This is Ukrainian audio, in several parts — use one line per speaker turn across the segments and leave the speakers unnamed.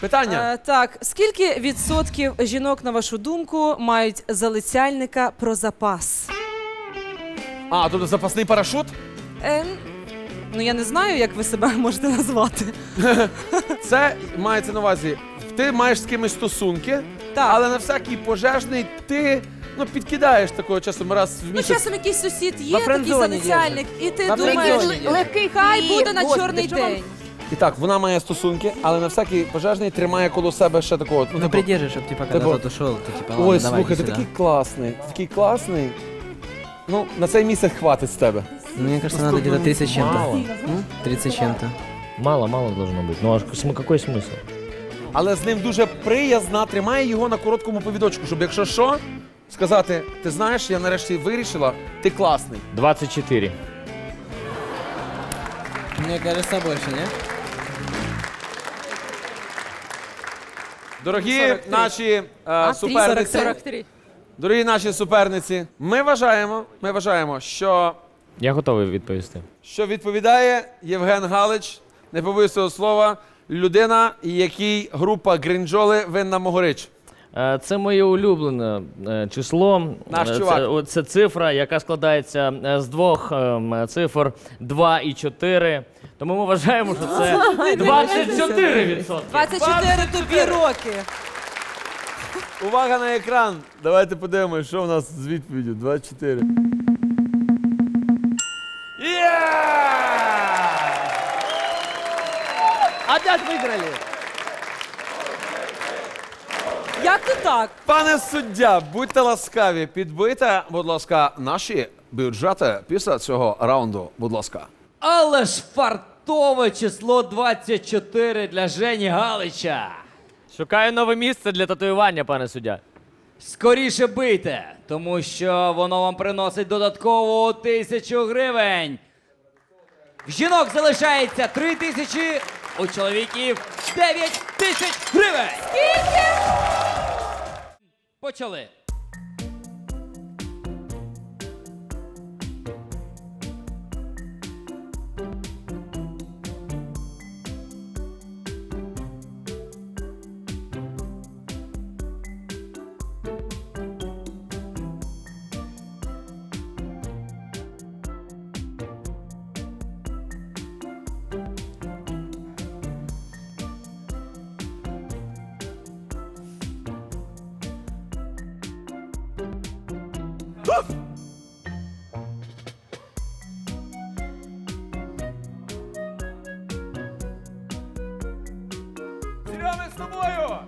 Питання.
Е, так, скільки відсотків жінок, на вашу думку, мають залицяльника про запас?
А, тобто запасний парашут?
Е, ну я не знаю, як ви себе можете назвати.
Це мається на увазі. Ти маєш з кимось стосунки,
Так.
але на всякий пожежний ти ну, підкидаєш такого часом раз в
Ну,
місяць.
часом якийсь сусід є,
На
такий
френдзоні
залицяльник, і ти
На
думаєш,
френдзоні.
Легкий
хай буде на чорний день.
І так, вона має стосунки, але на всякий пожежний тримає коло себе ще такого. Ну,
Ну,
типу,
придержи, чтобы, типа, когда
типу,
тот ушел, то, типа, ладно,
Ой,
давай,
слухай,
иди
ти
сюда.
такий класний, ти такий класний. Ну, на цей місяць хватить з тебе.
Ну, Мне кажется, надо где-то 30 с чем-то.
Мало.
М? 30 с чем-то.
Мало, мало должно быть. Ну а см- какой смысл?
Але з ним дуже приязна, тримає його на короткому повідочку, щоб якщо що, сказати: ти знаєш, я нарешті вирішила, ти класний.
24.
Мне кажется, больше, не?
Дорогі
43.
наші е, суперниці,
43.
дорогі наші суперниці, ми вважаємо, ми вважаємо, що,
Я готовий відповісти.
що відповідає Євген Галич, не побоюсь цього слова, людина, якій група Гринджоли винна Могорич.
Е, Це моє улюблене е, число.
Наш
Е,
чувак.
Це, це цифра, яка складається з двох цифр 2 і 4. Тому ми вважаємо, що це 24%.
24 тобі роки.
Увага на екран! Давайте подивимося, що у нас з відповіддю. 24. Є!
Опять выиграли.
Як то так?
Пане суддя, будьте ласкаві, підбийте, будь ласка, наші бюджети після цього раунду, будь ласка.
Але ж фартове число 24 для Жені Галича.
Шукаю нове місце для татуювання, пане суддя.
Скоріше бийте, тому що воно вам приносить додатково тисячу гривень. В жінок залишається 3 тисячі, у чоловіків 9 тисяч гривень. Скільки? Почали.
Серега, з тобою!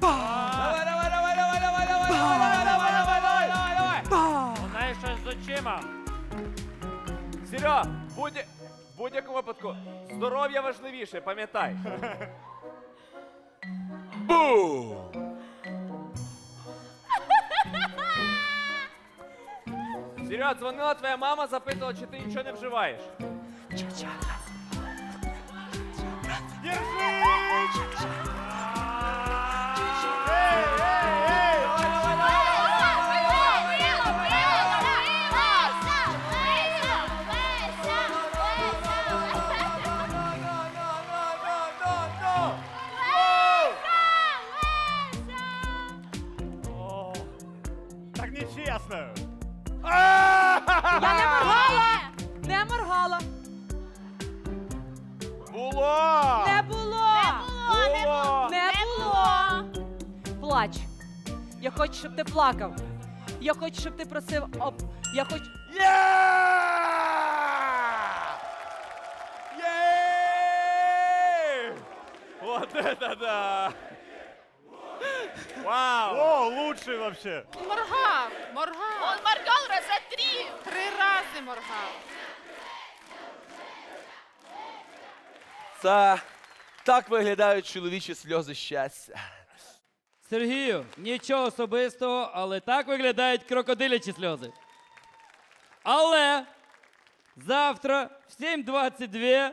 Давай, давай, давай, давай, давай, давай, давай, давай, давай, давай, давай, давай!
Знаєш щось з очима. Серега, будь- в будь-якому випадку здоров'я важливіше, пам'ятай. Бу! Серйоз, звонила твоя мама, запитувала, что ты ничего не вживаєш. Держи! Ей, ей, Так нечесно!
Я не моргала! Не моргала!
Було!
Не було!
Було!
Не було! Плач. Я хочу, щоб ти плакав. Я хочу, щоб ти просив об. Я хочу.
Є! Є! Вот это да! Вау! О, лучший вообще!
Моргав, моргав. Он моргал раза три. Три моргав.
Це так виглядають чоловічі сльози щастя.
Сергію, нічого особистого, але так виглядають крокодилячі сльози. Але завтра в 7.22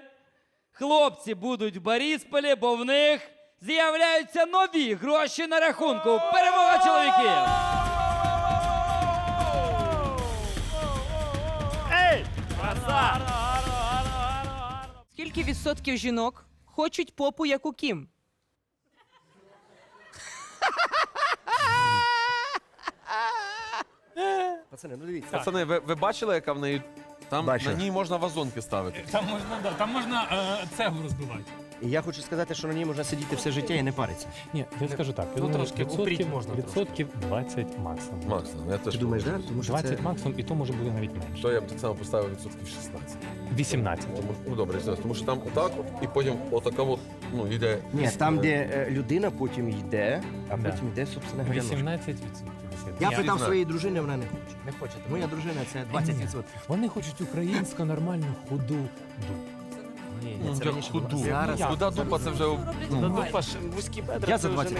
хлопці будуть в Борисполі, бо в них з'являються нові гроші на рахунку. Перемога чоловіків!
Скільки відсотків жінок хочуть попу, як у Кім?
Пацани, ну дивіться.
Пацани, ви, ви бачили, яка в неї. Там
Бачу.
на ній можна вазонки ставити.
Там можна, да, там можна е, цеглу розбивати.
І я хочу сказати, що на ній можна сидіти все життя і не паритися.
Ні, я скажу так.
Ну,
думаю,
трошки
відсотків,
упріть можна
відсотків 20 максимум.
Максимум, я теж
Ти думаєш, так? Тому що
20
це...
максимум, і то може бути навіть менше.
То я б так само поставив відсотків 16.
18.
Тому, ну добре, 16, тому що там отак, от, і потім отака от, ну, йде.
Ні, там, де е, людина потім йде, а
Да.
потім йде, собственно говоря, ножка.
18 відсотків.
Я
Ні,
питав
знаю.
своєї дружини, вона не хоче.
Не хочете?
Моя дружина це 20%.
Вони хочуть українську нормальну худу дуб. Ні,
Ну,
це раніше було.
худу.
Зараз-
Худа дупа це вже.
Ну,
Буває.
вузькі бедра.
Я за 20.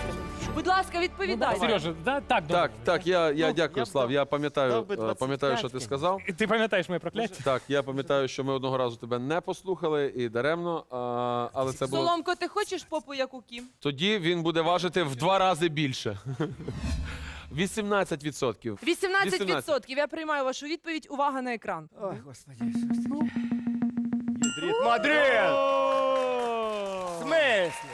Будь ласка, відповідай.
Сережа, да, так, добре.
Так, так, я, я
Ну,
дякую,
б
Слав.
дав-
Я пам'ятаю,
дав би
е,
25
пам'ятаю, що ти сказав.
Ти пам'ятаєш моє прокляття?
Так, я пам'ятаю, що ми одного разу тебе не послухали і даремно, а, але це було.
Соломко, ти хочеш попу, як у Кім?
Тоді він буде важити в два рази більше. 18 відсотків.
18%. Я приймаю вашу відповідь. Увага на екран.
Ой, господи. Мадрид, Мадрид! В смислі?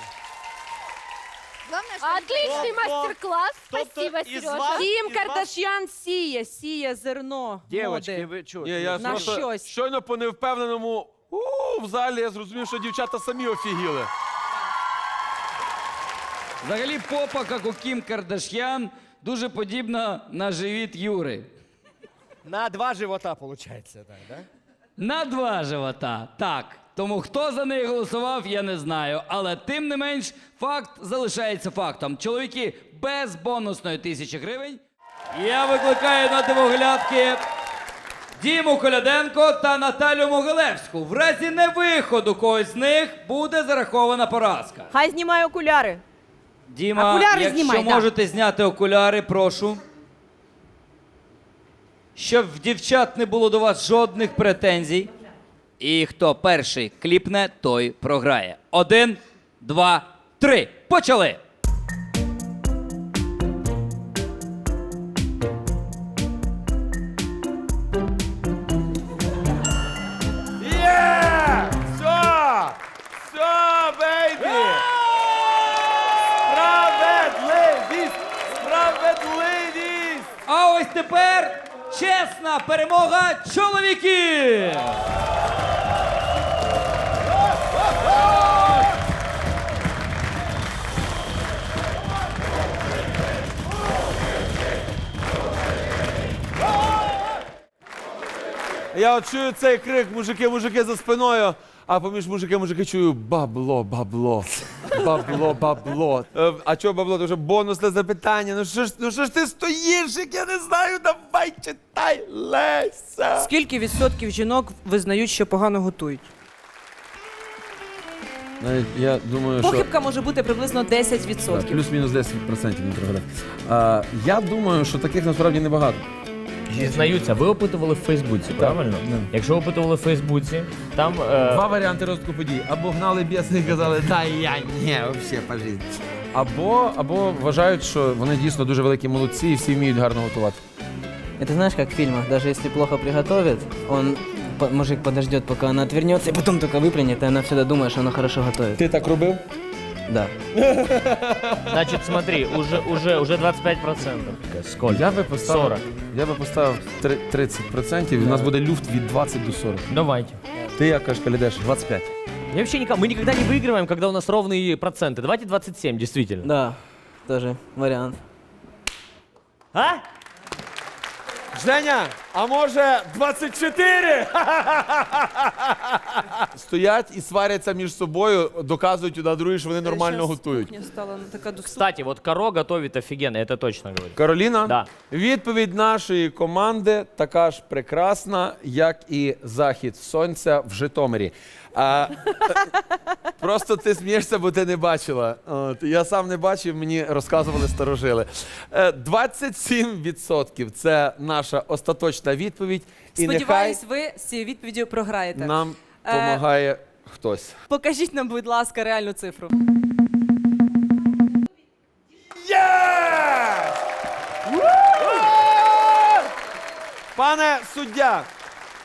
Отличный мастер-класс. Спасибо, Сережа.
Кім Кардашян сіє, сіє зерно
Дівочки,
моди.
ви?
Ні, я
На
просто
щось.
щойно по невпевненому у, в залі я зрозумів, що дівчата самі офігіли.
Взагалі, попа, як у Кім Кардаш'ян, дуже подібна на живіт Юри.
На два живота, виходить, так, да?
На два живота. Так. Тому хто за неї голосував, я не знаю. Але тим не менш, факт залишається фактом. Чоловіки без бонусної тисячі гривень. Я викликаю на дивоглядки Діму Коляденко та Наталю Могилевську. В разі невиходу когось з них буде зарахована поразка.
Хай знімає окуляри.
Діма,
Окуляри
якщо
знімай, да.
можете зняти окуляри, прошу. Щоб в дівчат не було до вас жодних претензій. І хто перший кліпне, той програє. Один, два, три. Почали!
Я от чую цей крик, мужики, мужики за спиною. А поміж мужики, мужики чую бабло, бабло, бабло, бабло. Е, А чого бабло? Дуже бонусне запитання. Ну що ж, ну що ж ти стоїш, як я не знаю, давай читай, Леся.
Скільки відсотків жінок визнають, що погано готують?
Навіть я думаю,
Похибка може бути приблизно 10%.
плюс-мінус 10% не треба. А, я думаю, що таких насправді небагато.
Дізнаються, ви опитували в Фейсбуці, правильно? Якщо опитували в Фейсбуці, там е,
Два варіанти розвитку подій. Або гнали біси і казали, та я ні, взагалі по житті. Або, або вважають, що вони дійсно дуже великі молодці і всі вміють гарно готувати.
Это знаешь, как в фильмах, даже если плохо приготовит, он, по- мужик подождет, пока она отвернется, и потом только выплюнет, и она всегда думает, что она хорошо готовит.
Ти так робив?
Да.
значить, смотри, уже, уже, уже 25%. Сколько?
Я би поставив,
40.
Я би поставив три- 30%, і у нас буде люфт від 20 до 40.
Давайте.
Ти як кажеш, Калідеш? 25.
Я вообще никак, мы никогда не выигрываем, когда у нас ровные проценты. Давайте 27, действительно.
Да, тоже вариант.
А?
Женя, а може 24? Стоять і сваряться між собою, доказують на другий, що вони нормально готують.
Кухня стала така доступна.
Кстати, вот Каро готовит офигенно, это точно говорю.
Кароліна,
Да.
відповідь нашої команди така ж прекрасна, як і захід сонця в Житомирі. А, просто ти смієшся, бо ти не бачила. От, я сам не бачив, мені розказували старожили. Е, 27% це наша остаточна відповідь. І нехай
Сподіваюсь, ви з цією відповіддю програєте.
нам
Е,
допомагає хтось.
Покажіть нам, будь ласка, реальну цифру.
Пане суддя,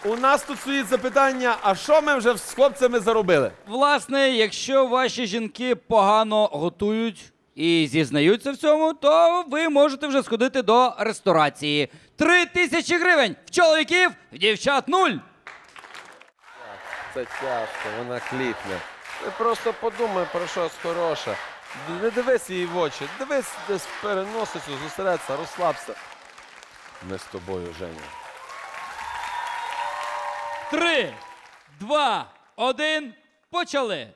у нас тут стоїть запитання: а що ми вже з хлопцями заробили?
Власне, якщо ваші жінки погано готують, і зізнаються в цьому, то ви можете вже сходити до ресторації. Три тисячі гривень в чоловіків, в дівчат нуль.
Це тяжко, вона кліпне. Ти просто подумай про щось хороше. Не дивись їй в очі, дивись десь переносицю, зосередься, розслабся. Ми з тобою, Женя.
Три, два, один, почали.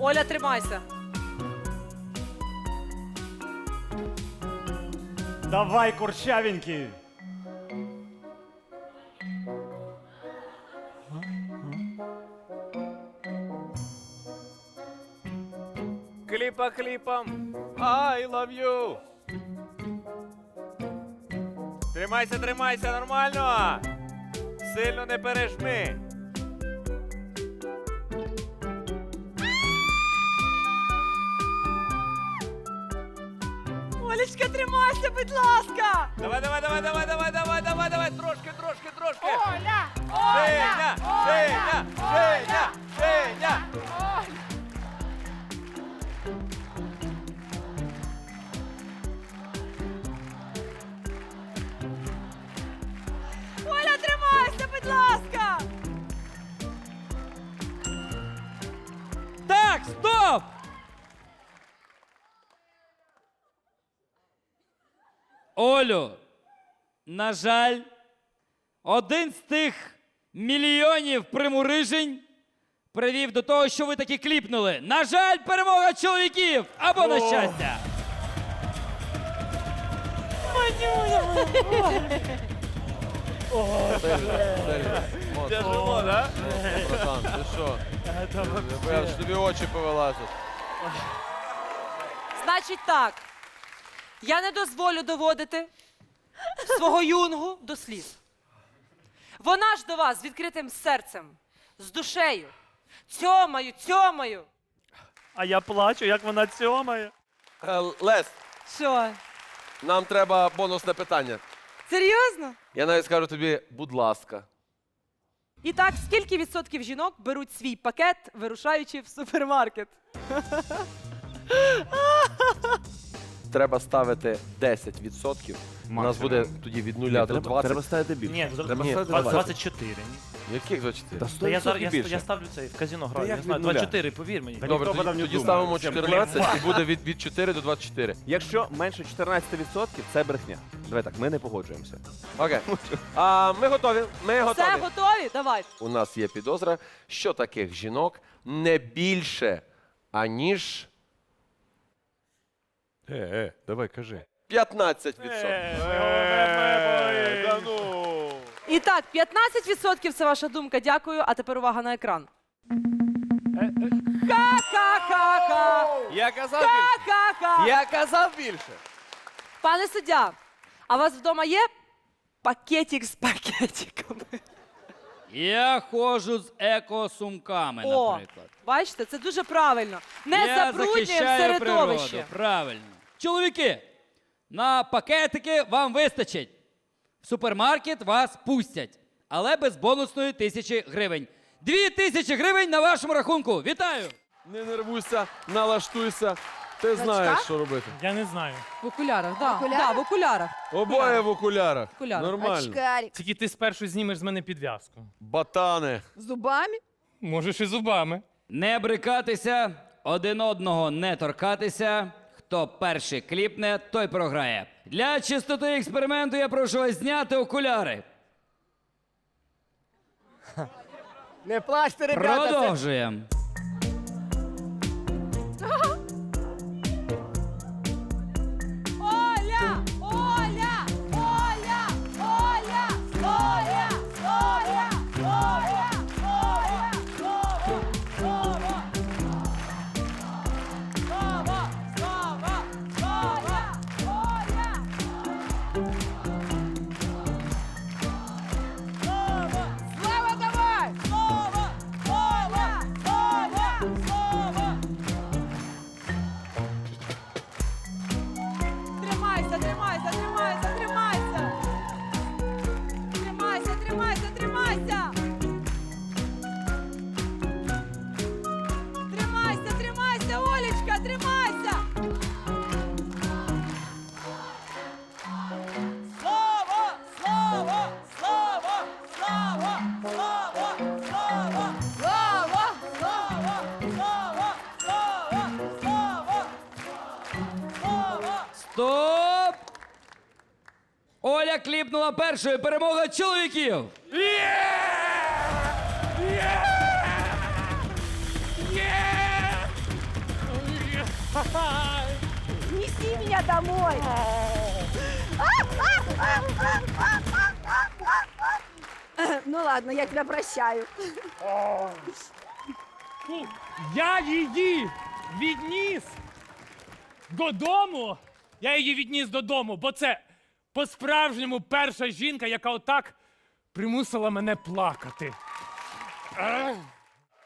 Оля, тримайся.
Давай, курчавенький. Кліпа кліпом. I love you. Тримайся, тримайся, нормально. Сильно не пережми.
Олечка, тримайся, будь ласка.
Давай, давай, давай, давай, давай, давай, давай, давай, трошки, трошки, трошки.
Оля!
Женя, Женя, Женя, Женя.
Оля, тримайся, будь ласка.
Так, стоп! Олю, на жаль, один з тих мільйонів примурижень привів до того, що ви таки кліпнули. На жаль, перемога чоловіків або на щастя.
Тяжело, да?
Братан, ти що? Я ж тобі очі повилазять.
Значить так. Я не дозволю доводити свого юнгу до сліз. Вона ж до вас з відкритим серцем, з душею. Цьомаю, цьомаю.
А я плачу, як вона цьомає.
Е, Лес,
Що?
нам треба бонусне питання.
Серйозно?
Я навіть скажу тобі, будь ласка.
І так, скільки відсотків жінок беруть свій пакет, вирушаючи в супермаркет?
Треба ставити 10%. У нас буде тоді від 0 до 20.
Треба ставити більше.
Ні,
треба
ні,
ставити
20,
20.
24.
Яких 24?
Та я, зараз, я, я ставлю це в казино граю.
як
Я знаю,
від нуля?
24, повір мені.
Добре,
ніхто
тоді, тоді ставимо
Всім
14 і буде від, від 4 до 24.
Якщо менше 14%, це брехня. Давай так, ми не погоджуємося.
Окей. А, ми готові. Ми готові.
Все, готові? Давай.
У нас є підозра, що таких жінок не більше, аніж
Е, е, давай кажи.
15%.
Да ну.
І так, 15% це ваша думка. Дякую. А тепер увага на екран. Ха-ха-ха-ха!
Я казав більше.
Ха-ха-ха!
Я казав більше.
Пане суддя, а у вас вдома є пакетик з пакетиками?
Я ходжу з екосумками,
О,
наприклад.
бачите, це дуже правильно. Не
Я
забруднюємо
захищаю
середовище.
природу, Правильно. Чоловіки, на пакетики вам вистачить. В супермаркет вас пустять, але без бонусної тисячі гривень. Дві тисячі гривень на вашому рахунку. Вітаю!
Не нервуйся, налаштуйся. Ти знаєш, що робити.
Я не знаю.
В окулярах, да. Да, в окулярах.
Обоє в окулярах.
Окулярах.
Нормально.
Тільки ти спершу знімеш з мене підв'язку.
Батани.
Зубами?
Можеш і зубами.
Не брикатися, один одного не торкатися. Хто перший кліпне, той програє. Для чистоти експерименту я прошу вас зняти окуляри.
Не плачте, ребята. це-
Продовжуємо. Стоп! Оля кліпнула першою. Перемога чоловіків!
Неси меня домой. Ну ладно, я тебя прощаю.
Я її відніс додому. Я її відніс додому, бо це по-справжньому перша жінка, яка отак примусила мене плакати.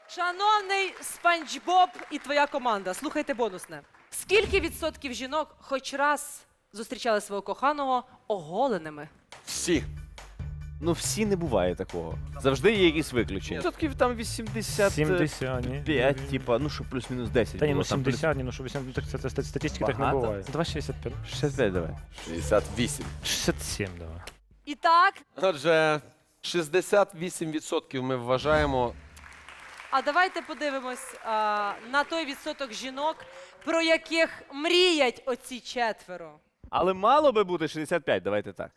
Шановний Спанч Боб і твоя команда, слухайте бонусне. Скільки відсотків жінок хоч раз зустрічали свого коханого оголеними?
Всі.
Ну всі не буває такого. Завжди є якісь виключення. Відсотків там 80.
70, ні.
типа, ну що плюс-мінус 10.
Та ні,
було,
ну
там плюс-
70, ні, ну що 80, так це, це, це статистики так не
Багато?
буває. 2,65.
65 давай.
68.
67, давай.
І так,
Отже, 68% ми вважаємо.
а давайте подивимось а, на той відсоток жінок, про яких мріять оці четверо.
Але мало би бути 65, давайте так.